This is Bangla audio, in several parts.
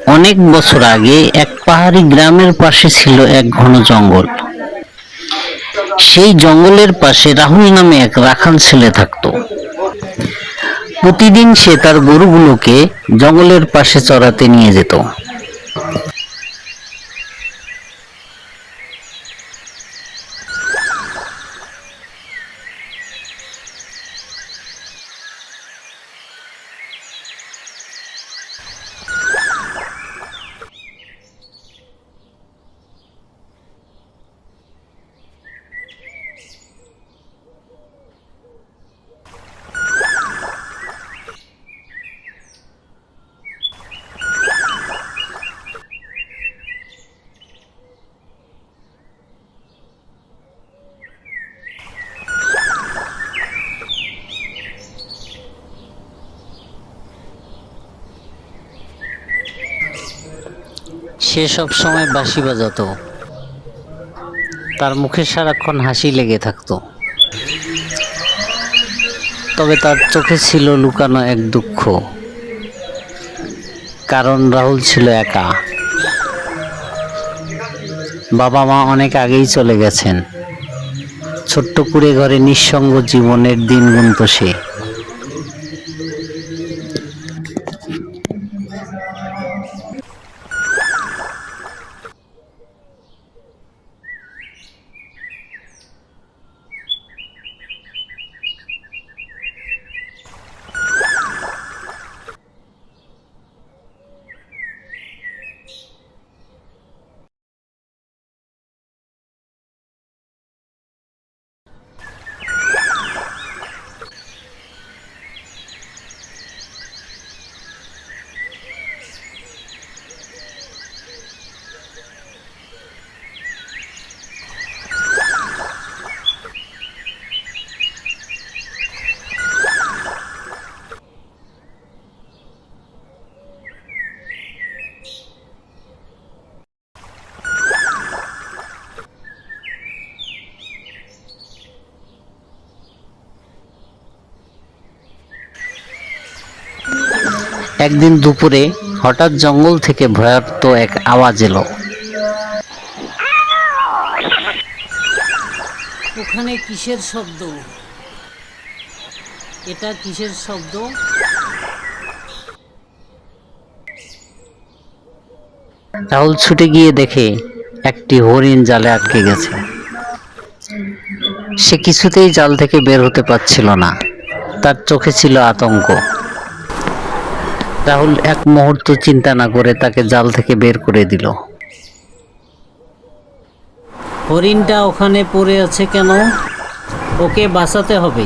অনেক বছর আগে এক পাহাড়ি গ্রামের পাশে ছিল এক ঘন জঙ্গল। সেই জঙ্গলের পাশে রাহুল নামে এক রাখাল ছেলে থাকত। প্রতিদিন সে তার গরুগুলোকে জঙ্গলের পাশে চড়াতে নিয়ে যেত। সে সব সময় বাঁশি বাজাতো। তার মুখে সারাক্ষণ হাসি লেগে থাকতো। তবে তার চোখে ছিল লুকানো এক দুঃখ। কারণ রাহুল ছিল একা। বাবা মা অনেক আগেই চলে গেছেন। ছোট্ট কুড়ে ঘরে নিঃসঙ্গ জীবনের দিন গুনত সে। একদিন দুপুরে হঠাৎ জঙ্গল থেকে ভয়ার্ত এক আওয়াজ এলো। ওখানে কিসের শব্দ? এটা কিসের শব্দ? রাহুল ছুটে গিয়ে দেখে একটি হরিণ জালে আটকে গেছে। সে কিছুতেই জাল থেকে বের হতে পারছিল না। তার চোখে ছিল আতঙ্ক। রাহুল এক মুহূর্ত চিন্তা না করে তাকে জাল থেকে বের করে দিল। হরিণটা ওখানে পড়ে আছে কেন? ওকে বাঁচাতে হবে।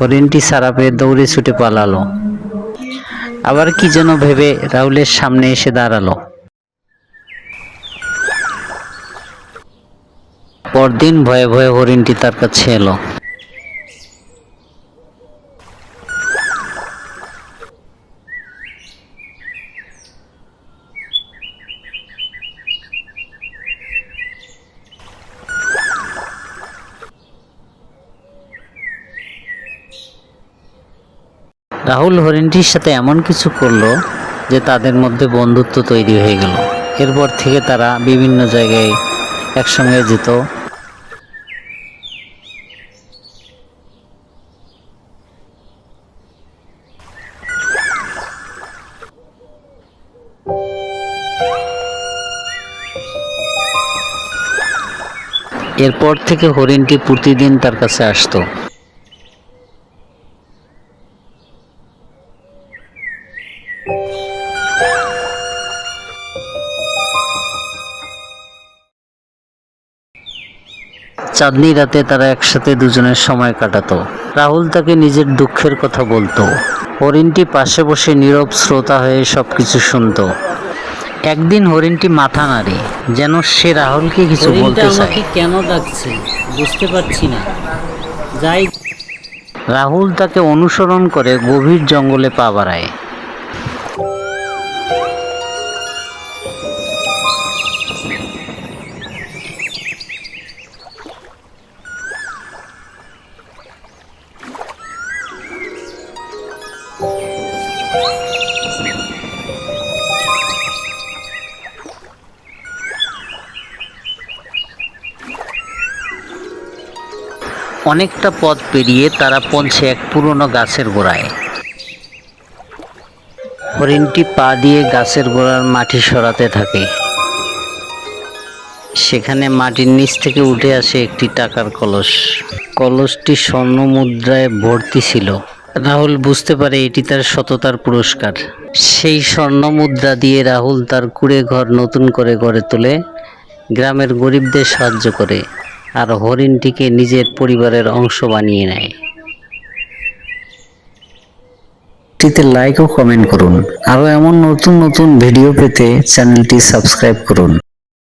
হরিণটি সারা পেয়ে দৌড়ে ছুটে পালালো। আবার কি যেন ভেবে রাহুলের সামনে এসে দাঁড়াল। পরদিন ভয়ে ভয়ে হরিণটি তার কাছে এলো। রাহুল হরিণটির সাথে এমন কিছু করল যে তাদের মধ্যে বন্ধুত্ব তৈরি হয়ে গেল। এরপর থেকে তারা বিভিন্ন জায়গায় একসঙ্গে যেত। এরপর থেকে হরিণটি প্রতিদিন তার কাছে আসতো। চাঁদনি রাতে তারা একসাথে দুজনের সময় কাটাতো। রাহুল তাকে নিজের দুঃখের কথা বলতো। হরিণটি পাশে বসে নীরব শ্রোতা হয়ে সবকিছু শুনতো। একদিন হরিণটি মাথা নাড়ে যেন সে রাহুলকে কিছু বলতে চায়। কেন ডাকছে? বুঝতে পারছি না। যাই রাহুল তাকে অনুসরণ করে গভীর জঙ্গলে পা বাড়ায়। অনেকটা পথ পেরিয়ে তারা পৌঁছে এক পুরনো গাছের গোড়ায়। হরিণটি পা দিয়ে গাছের গোড়ার মাটি সরাতে থাকে। সেখানে মাটির নিচ থেকে উঠে আসে একটি টাকার কলস। কলসটি স্বর্ণ মুদ্রায় ভর্তি ছিল। রাহুল বুঝতে পারে এটি তার সততার পুরস্কার। সেই স্বর্ণ মুদ্রা দিয়ে রাহুল তার কুড়ে ঘর নতুন করে গড়ে তোলে। গ্রামের গরিবদের সাহায্য করে। আর হরিণটিকে নিজের পরিবারের অংশ বানিয়ে নেয়। টিতে লাইক ও কমেন্ট করুন। আরও এমন নতুন নতুন ভিডিও পেতে চ্যানেলটি সাবস্ক্রাইব করুন।